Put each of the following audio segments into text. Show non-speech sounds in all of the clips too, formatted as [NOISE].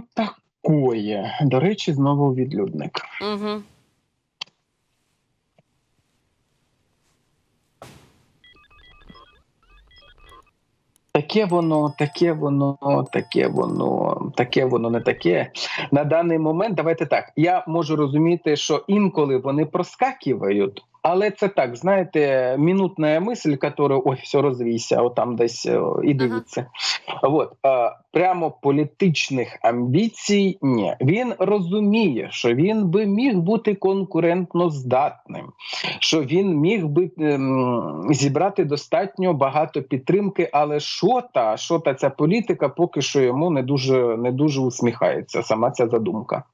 Ну, такое. До речі, знову відлюдник. Угу. Таке воно, таке воно, таке воно, таке воно не таке. На даний момент давайте так. Я можу розуміти, що інколи вони проскакивають, але це так, знаєте, минутна мисль, яка ой, все розвійся, отам десь і дивіться. От прямо політичних амбіцій ні. Він розуміє, що він би міг бути конкурентно здатним, що він міг би ем, зібрати достатньо багато підтримки, але що та, що та ця політика поки що йому не дуже не дуже усміхається. Сама ця задумка.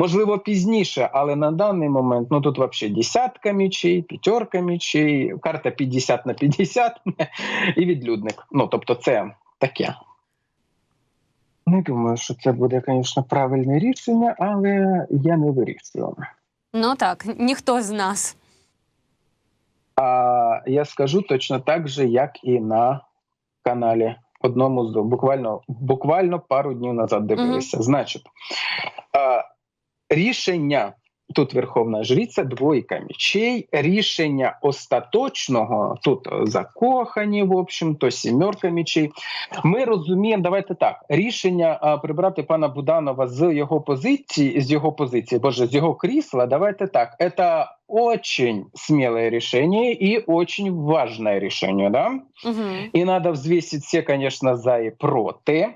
Можливо, пізніше, але на даний момент ну тут взагалі десятка мічей, п'ятерка мічей, карта 50 на 50 [LAUGHS] і відлюдник. Ну тобто, це таке. Не думаю, що це буде, звісно, правильне рішення, але я не вирішую. Ну так, ніхто з нас. А я скажу точно так же, як і на каналі. Одному з буквально буквально пару днів назад дивилися. Значить, а, рішення тут Верховна Жриця, двойка мечей, рішення остаточного тут закохані, в общем, то сімерка мечей. Ми розуміємо, давайте так. Рішення а, прибрати пана Буданова з його позиції, з його позиції, боже, з його крісла. Давайте так. Это очень смелое решение и очень важное решение, да? Угу. І треба взвісити все, конечно, за і проти.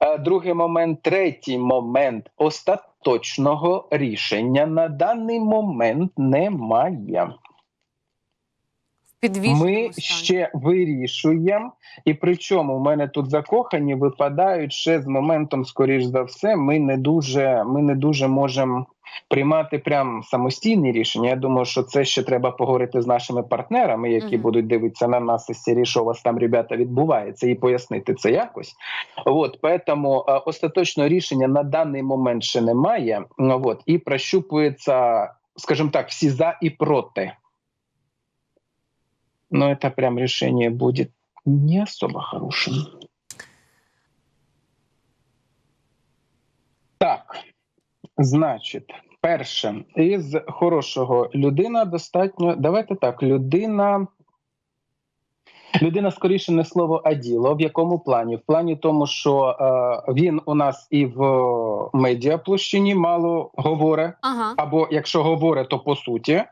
Е, Другий момент, третій момент остаточного рішення на даний момент немає. Ми ще вирішуємо, і причому в мене тут закохані випадають ще з моментом, скоріш за все, ми не дуже, ми не дуже можемо приймати прям самостійні рішення. Я думаю, що це ще треба поговорити з нашими партнерами, які Мгм. будуть дивитися на нас із серії, що у вас там, ребята, відбувається, і пояснити це якось. От поэтому е, остаточного рішення на даний момент ще немає. Ну, от, і прощупується, скажімо так, всі за і проти. Но это прям решение будет не особо хорошим. Так, значить, перше, із хорошого людина достатньо. Давайте так, людина. Людина скоріше не слово а діло. В якому плані? В плані тому, що е, він у нас і в медіаплощині мало говорить, Ага. або якщо говорить, то по суті.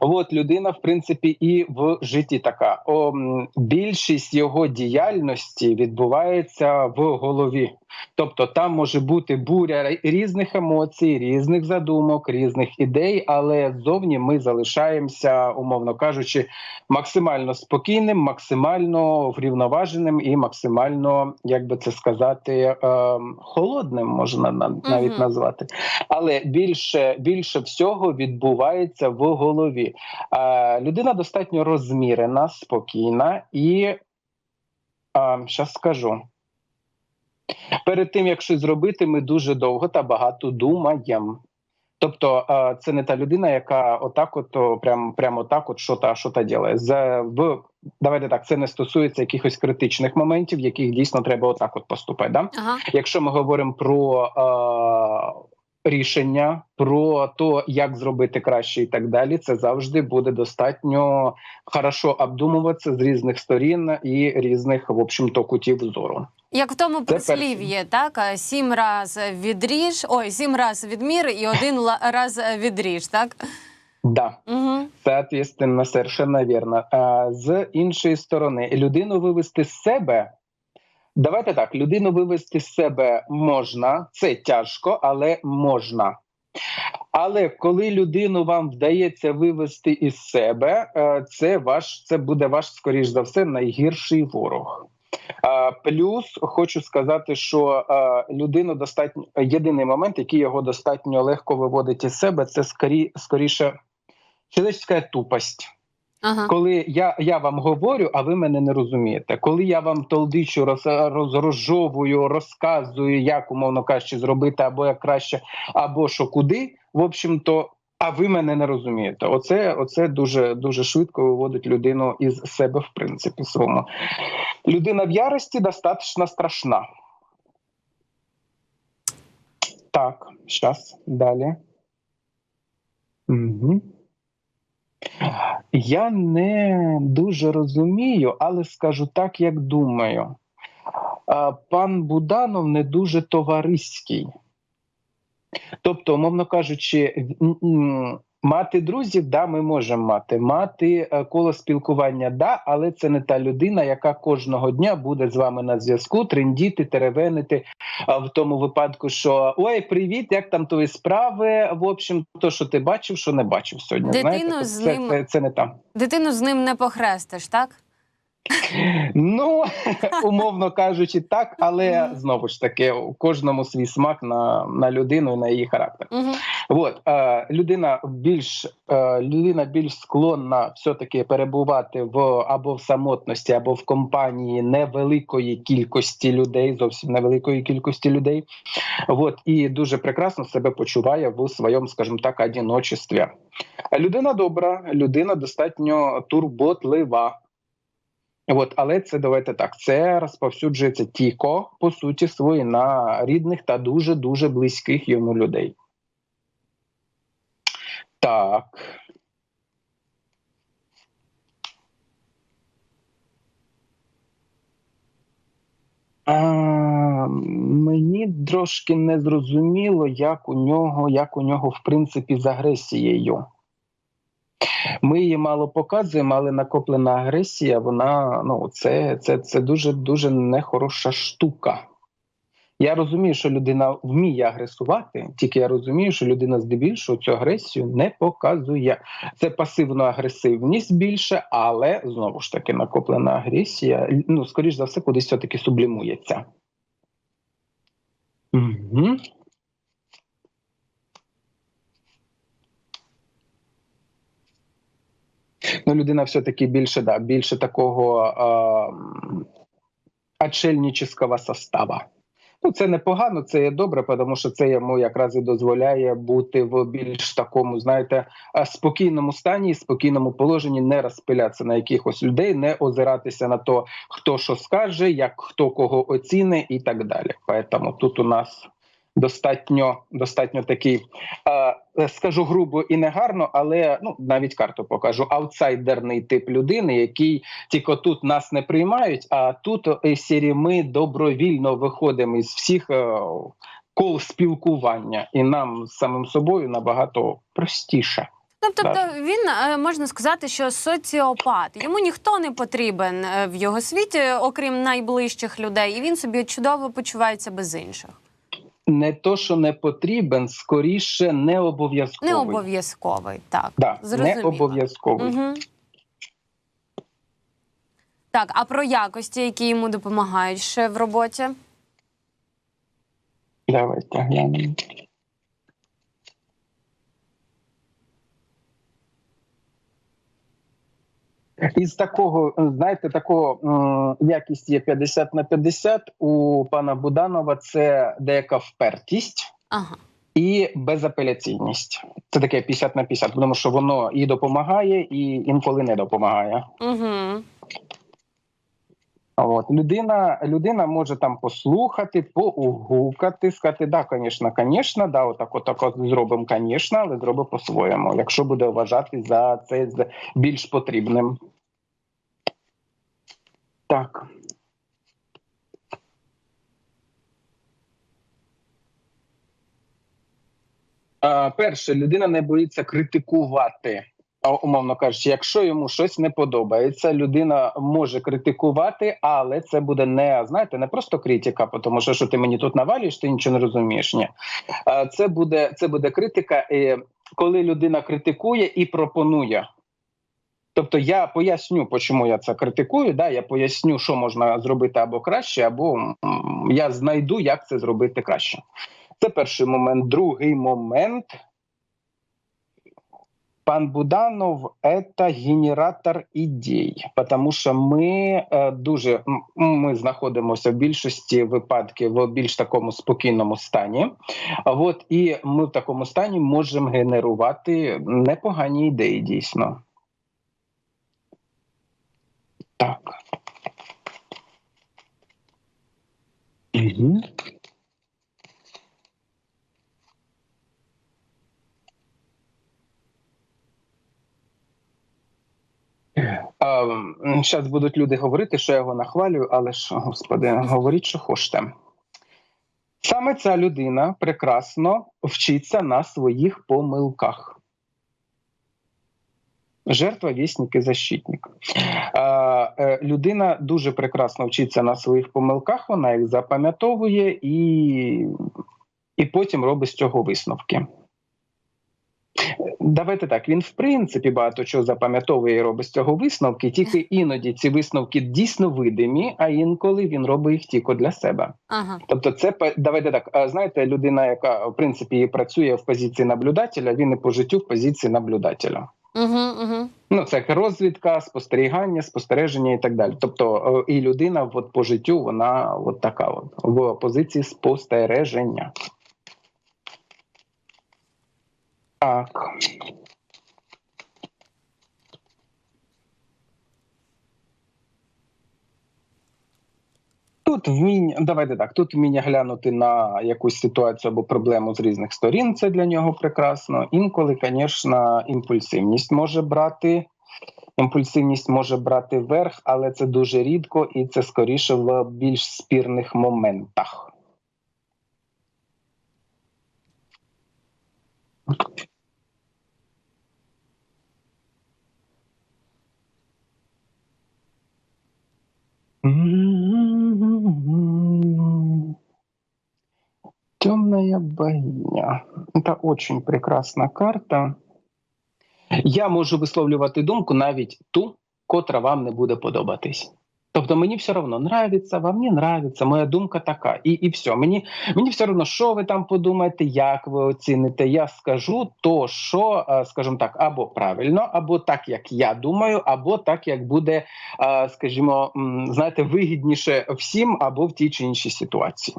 От людина, в принципі, і в житті така. О, більшість його діяльності відбувається в голові. Тобто там може бути буря різних емоцій, різних задумок, різних ідей, але ззовні ми залишаємося, умовно кажучи, максимально спокійним, максимально врівноваженим і максимально, як би це сказати, ем, холодним можна на- навіть Мгм. назвати. Але більше, більше всього відбувається в голові. Е, людина достатньо розмірена, спокійна і зараз скажу. Перед тим як щось зробити, ми дуже довго та багато думаємо. Тобто, е, це не та людина, яка отак, от прям, прямо так, от що та що та ділає. За в давайте так, це не стосується якихось критичних моментів, яких дійсно треба отак от поступати. Да? Ага. Якщо ми говоримо про е, рішення, про то, як зробити краще і так далі, це завжди буде достатньо хорошо обдумуватися з різних сторін і різних, в общем-то, кутів зору. Як в тому прислів'ї, так? Сім раз відріж, ой, сім раз відмір і один раз відріж, так? Да. Угу. Соответственно, совершенно верно. А, з іншої сторони, людину вивести з себе. Давайте так, людину вивести з себе можна, це тяжко, але можна. Але коли людину вам вдається вивести із себе, е, це ваш це буде ваш, скоріш за все, найгірший ворог. Плюс хочу сказати, що е, людину достатньо єдиний момент, який його достатньо легко виводить із себе, це скорі, скоріше человеческая тупость. Ага. Коли я, я вам говорю, а ви мене не розумієте. Коли я вам толдичу, роз, роз, розжовую, розказую, як умовно кажучи, зробити або як краще, або що куди, в общем-то, а ви мене не розумієте. Оце, оце дуже дуже швидко виводить людину із себе, в принципі, своєму. Людина в ярості достатньо страшна. Так, зараз, далі. Угу. Я не дуже розумію, але скажу так, як думаю. Пан Буданов не дуже товариський. Тобто, умовно кажучи, мати друзів, да, ми можемо мати. Мати е, коло спілкування, да, але це не та людина, яка кожного дня буде з вами на зв'язку, трендіти, теревенити в тому випадку, що ой, привіт, як там твої справи? В общем, то, що ти бачив, що не бачив сьогодні. Дитину Знаєте, з це, ним- це, це не там. Дитину з ним не похрестиш, так? Ну, [LAUGHS] умовно кажучи, так, але знову ж таки, у кожному свій смак на, на людину і на її характер. От е, людина більш е, людина більш склонна все-таки перебувати в або в самотності, або в компанії невеликої кількості людей, зовсім невеликої кількості людей. От і дуже прекрасно себе почуває в своєму, скажімо так, одиночестві. Людина добра, людина достатньо турботлива. От, але це давайте так. Це розповсюджується тільки по суті свої на рідних та дуже дуже близьких йому людей. Так. А, мені трошки не зрозуміло, як у нього, як у нього, в принципі, з агресією. Ми її мало показуємо, але накоплена агресія, вона ну це, це, це дуже дуже нехороша штука. Я розумію, що людина вміє агресувати, тільки я розумію, що людина здебільшого цю агресію не показує. Це пасивна агресивність більше, але знову ж таки накоплена агресія, ну скоріш за все, кудись все-таки сублімується. Угу. Ну, людина все-таки більше, да, більше такого е, отшельнического состава. Ну, це непогано, це є добре, тому що це йому якраз і дозволяє бути в більш такому, знаєте, спокійному стані, спокійному положенні, не розпилятися на якихось людей, не озиратися на то, хто що скаже, як хто кого оціни і так далі. Поэтому тут у нас достатньо достатньо такий, е, скажу грубо і негарно, але ну навіть карту покажу. Аутсайдерний тип людини, який тільки тут нас не приймають, а тут е, сірі ми добровільно виходимо із всіх е, кол спілкування, і нам з самим собою набагато простіше. Ну, тобто Так. він е, можна сказати, що соціопат. Йому ніхто не потрібен е, в його світі, окрім найближчих людей, і він собі чудово почувається без інших. Не то, що не потрібен, скоріше не обов'язковий. Не обов'язковий, так. Да, не обов'язковий. Угу. Так, а про якості, які йому допомагають ще в роботі? Давайте глянемо. Із такого, знаєте, такого якість є 50 на 50 у пана Буданова. Це деяка впертість Ага. і безапеляційність. Це таке 50 на 50, тому що воно і допомагає, і інколи не допомагає. Угу. От людина, людина може там послухати, поугукати, сказати, да, звісно, звісно, да, отак, отак от зробимо, звісно, але зробимо по-своєму, якщо буде вважати за це більш потрібним. Так. Перше, людина не боїться критикувати. Умовно кажучи, якщо йому щось не подобається, людина може критикувати, але це буде не знаєте, не просто критика, тому що що ти мені тут навалюєш, ти нічого не розумієш. Ні, це буде це буде критика, коли людина критикує і пропонує. Тобто я поясню, чому я це критикую. Да, я поясню, що можна зробити або краще, або я знайду, як це зробити краще. Це перший момент. Другий момент. Пан Буданов это генератор ідей, тому що ми е, дуже ми знаходимося в більшості випадків в більш такому спокійному стані. От і ми в такому стані можемо генерувати непогані ідеї дійсно. Так. Угу. Зараз будуть люди говорити, що я його нахвалюю, але ж, господи, говоріть, що хочете. Саме ця людина прекрасно вчиться на своїх помилках. Жертва, вісник і защитник. Е, людина дуже прекрасно вчиться на своїх помилках, вона їх запам'ятовує і, і потім робить з цього висновки. Давайте так. Він в принципі багато чого запам'ятовує і робить з цього висновки, тільки іноді ці висновки дійсно видимі, а інколи він робить їх тільки для себе. Ага. Тобто, це давайте так. Знаєте, людина, яка в принципі працює в позиції наблюдателя, він і по життю в позиції наблюдателя. Угу, угу. Ну, це розвідка, спостерігання, спостереження і так далі. Тобто, і людина от, по життю, вона от така от в позиції спостереження. Так. Тут вміння, давайте так. Тут вміння глянути на якусь ситуацію або проблему з різних сторін. Це для нього прекрасно. Інколи, звісно, імпульсивність може брати. Імпульсивність може брати верх, але це дуже рідко і це скоріше в більш спірних моментах. Темная богиня. Это очень прекрасна карта. Я можу висловлювати думку навіть ту, котра вам не буде подобатись. Тобто мені все одно нравиться, вам не нравиться, моя думка така, і і все. Мені мені все одно, що ви там подумаєте, як ви оціните. Я скажу то, що, е, скажімо так, або правильно, або так, як я думаю, або так, як буде, е, скажімо, знаєте, вигідніше всім або в тій чи іншій ситуації.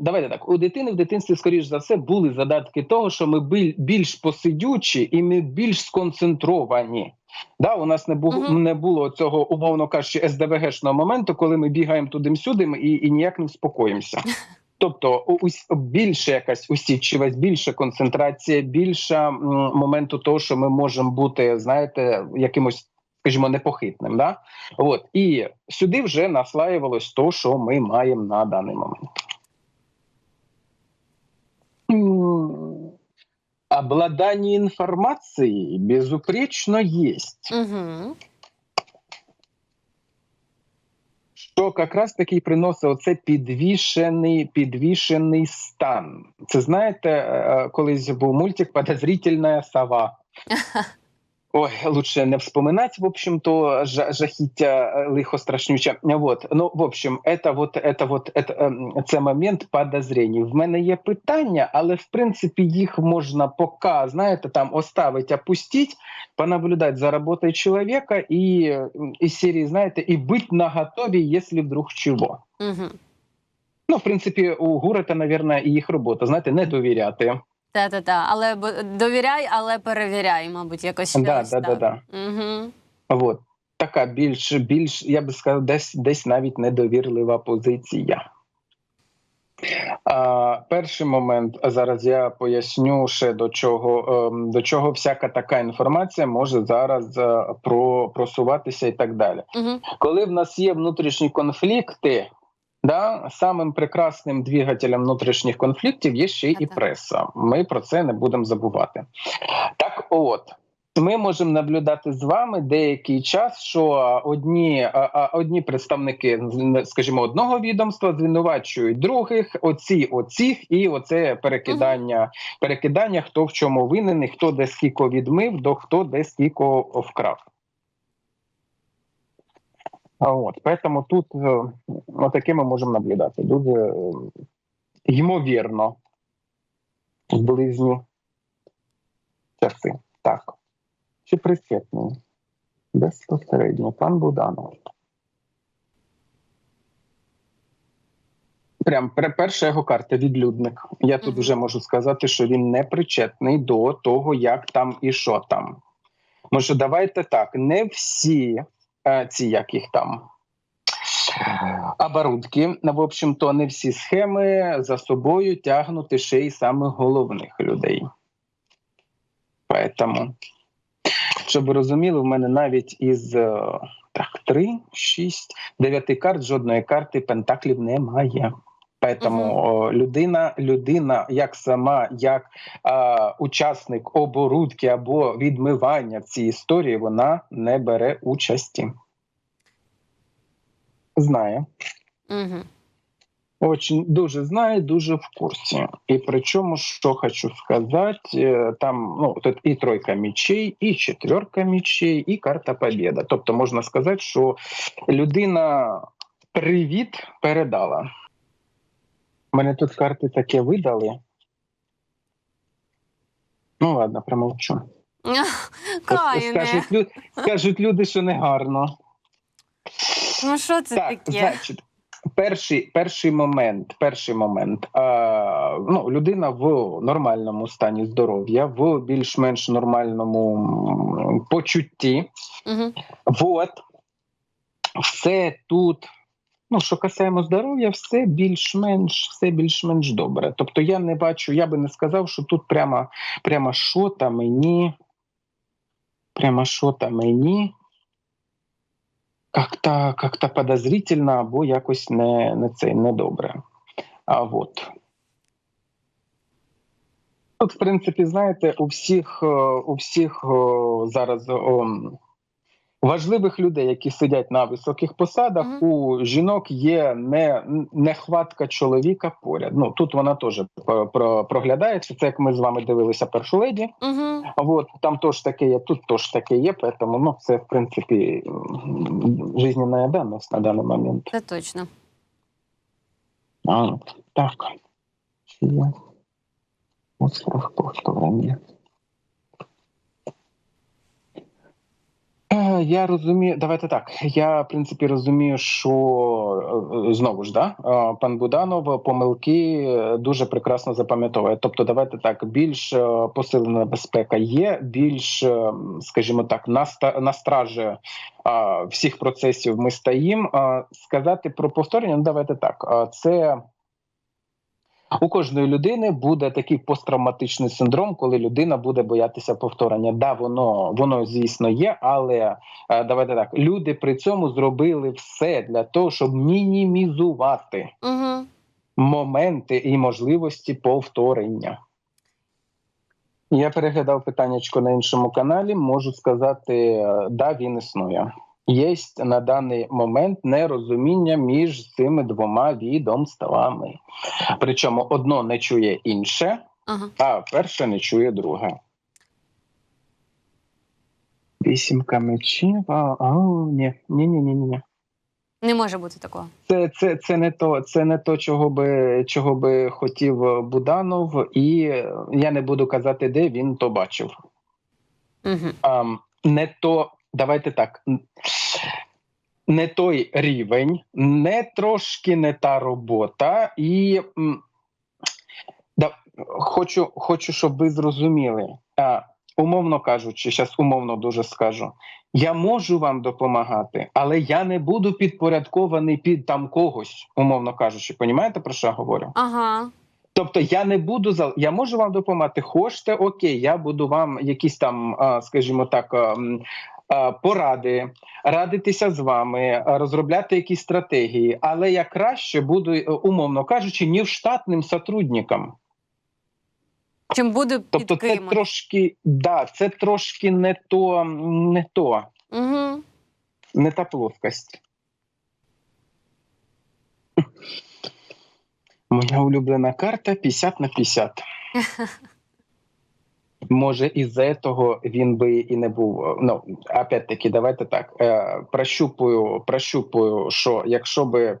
Давайте так. У дитини в дитинстві, скоріш за все, були задатки того, що ми біль- більш посидючі і ми більш сконцентровані. Да, у нас не було Мгм. не було цього, умовно кажучи, СДВГшного моменту, коли ми бігаємо туди-сюди і, і ніяк не вспокоїмося. [LAUGHS] Тобто, у- більше якась усідчивість, більше концентрація, більше моменту того, що ми можемо бути, знаєте, якимось, скажімо, непохитним. Да? От і сюди вже наслаювалось то, що ми маємо на даний момент. М, Обладание информацией безупречно есть. Угу. Що якраз таки приносить оце підвішений, підвішений стан. Це знаєте, е, колись був мультик Подозрительна сова. [LAUGHS] Ой, лучше не вспоминать, в общем-то, жа- жахіття е, лихо страшнюче. Вот. Ну, в общем, это вот, это вот, это, ем, це момент подозрень. В мене є питання, але в принципі їх можна поки, знаєте, там оставить, опустить, понаблюдать за работой человека и м, из серии, знаете, и быть наготове, если вдруг чего. Угу. Ну, в принципі, у Гурета, наверное, і їх робота, знаєте, не довіряти. Та-та-та. Але довіряй, але перевіряй, мабуть, якось. Да, да, да, да. Угу. Вот. Така більш, більш, я би сказав, десь, десь навіть недовірлива позиція. А, перший момент а зараз я поясню ще до чого, ем, до чого всяка така інформація може зараз е, про, просуватися і так далі. Угу. Коли в нас є внутрішні конфлікти, да, самим прекрасним двигателем внутрішніх конфліктів є ще і преса. Ми про це не будемо забувати. Так, от. Ми можемо наблюдати з вами деякий час, що одні, одні представники, скажімо, одного відомства звинувачують других, оці оцих, і оце перекидання, перекидання, хто в чому винен, хто де скільки відмив, до хто де скільки вкрав. А От, поэтому тут е, отаке ми можемо наблюдати. Дуже е, ймовірно в близні часи. Так. Чи причетний? Безпосередньо, пан Буданов. Прям перша його карта відлюдник. Я тут вже можу сказати, що він не причетний до того, як там і що там. Може, давайте так, не всі ці як їх там. Оборудки, в общем-то, не всі схеми за собою тягнути ще й самих головних людей. Поэтому, щоб ви розуміли, в мене навіть із е, Так, три, шість, дев'яти карт, жодної карти пентаклів немає. Поэтому Мгм. о, людина, людина, як сама, як а, учасник оборудки або відмивання в цій історії, вона не бере участі. Знає. Угу. Очень дуже знає, дуже в курсі. І причому, що хочу сказати, е, там ну тут і тройка мічей, і четверка мічей, і карта Побєда. Тобто можна сказати, що людина привіт передала. Мене тут карти таке видали. Ну ладно, промовчу. [LAUGHS] Каїне. Скажуть, лю- скажуть люди, що не гарно. Ну що це Так, таке? значить, перший, перший момент, перший момент. А, ну, людина в нормальному стані здоров'я, в більш-менш нормальному почутті. Угу. Вот. Все тут. Ну, що касаємо здоров'я, все більш-менш, все більш-менш добре. Тобто я не бачу, я би не сказав, що тут прямо, прямо що там мені, прямо що там мені как-то, как-то подозрительно або якось не, не це недобре. А от. Тут, в принципі, знаєте, у всіх, е, у всіх зараз о, важливих людей, які сидять на високих посадах, Мгм. у жінок є не, нехватка чоловіка поряд. Ну тут вона теж про- про- проглядається. Це як ми з вами дивилися першу леді. Угу. А Вот там теж таке є, тут теж таке є, поэтому ну це в принципі м, жизненная данность на даний момент. Це точно. А, так. Є? Остров повторення. Е, Я розумію, давайте так. Я в принципі розумію, що е, знову ж да, е, пан Буданов помилки е, дуже прекрасно запам'ятовує. Тобто, давайте так, більш посилена безпека є, більш, скажімо так, на стражі всіх процесів ми стоїмо. Е, Сказати про повторення, ну давайте так. Це у кожної людини буде такий посттравматичний синдром, коли людина буде боятися повторення. Да, воно воно звісно є, але е, давайте так. Люди при цьому зробили все для того, щоб мінімізувати Угу. моменти і можливості повторення. Я переглядав питаннячко на іншому каналі. Можу сказати, е, да, він існує. Є на даний момент нерозуміння між цими двома відомствами. Причому одно не чує інше, Ага. а перше не чує друге. Вісімка мечів. Ні, ні, ні, ні, ні. Не може бути такого. Це, це, це не то, це не то, чого би чого би хотів Буданов, і я не буду казати, де він то бачив. Угу. А, не то, давайте так. Не той рівень, не трошки не та робота, і да, хочу, хочу, щоб ви зрозуміли. А, умовно кажучи, зараз умовно дуже скажу. Я можу вам допомагати, але я не буду підпорядкований під там когось, умовно кажучи. Понімаєте, про що я говорю? Ага. Тобто я не буду за я можу вам допомагати. Хочете, окей, я буду вам якісь там, скажімо так, а, м, а, поради, радитися з вами, розробляти якісь стратегії, але я краще буду, е, умовно кажучи, в штатним сотрудникам. Чим буде Тобто, це трошки да, це трошки не то, не то, Угу. не та плоскость. Моя улюблена карта 50 на 50. [LAUGHS] Може, із-за того він би і не був. Ну, опять-таки, давайте так. Е, прощупую, прощупую, що якщо би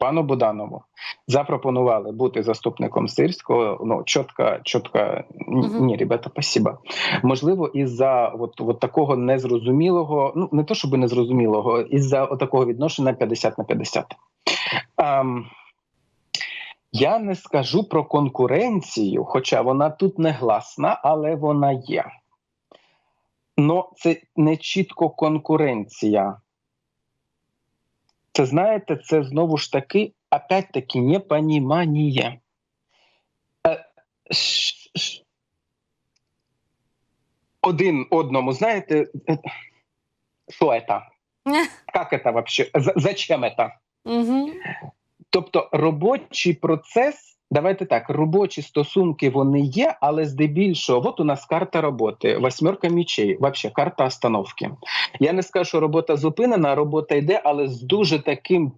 пану Буданову запропонували бути заступником сирського, ну чітко, чітко, ні, ребята, спасибо. Можливо, із-за от, от такого незрозумілого, ну не то щоб незрозумілого, із-за такого відношення 50 на 50. Ем, я не скажу про конкуренцію, хоча вона тут не гласна, але вона є. Но це не чітко конкуренція. Це знаєте, це знову ж таки, опять-таки, непонімання. Е, Один одному, знаєте, е, що це? Как это вообще? Зачем это? Угу. Тобто робочий процес, давайте так, робочі стосунки вони є, але здебільшого, от у нас карта роботи, восьмерка мічей, вообще карта остановки. Я не скажу, що робота зупинена, робота йде, але з дуже таким.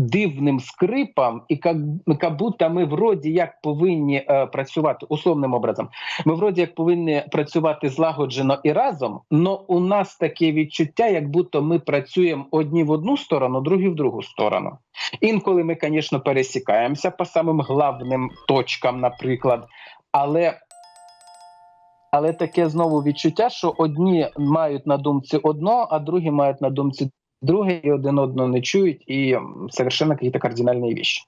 Дивним скрипом, і як, як будто ми вроді як повинні е, працювати условним образом. Ми вроді як повинні працювати злагоджено і разом, але у нас таке відчуття, як будто ми працюємо одні в одну сторону, другі в другу сторону. Інколи ми, звісно, пересікаємося по самим главним точкам, наприклад, але. Але таке знову відчуття, що одні мають на думці одно, а другі мають на думці друге, і один одного не чують, і совершенно якісь кардинальні вещи.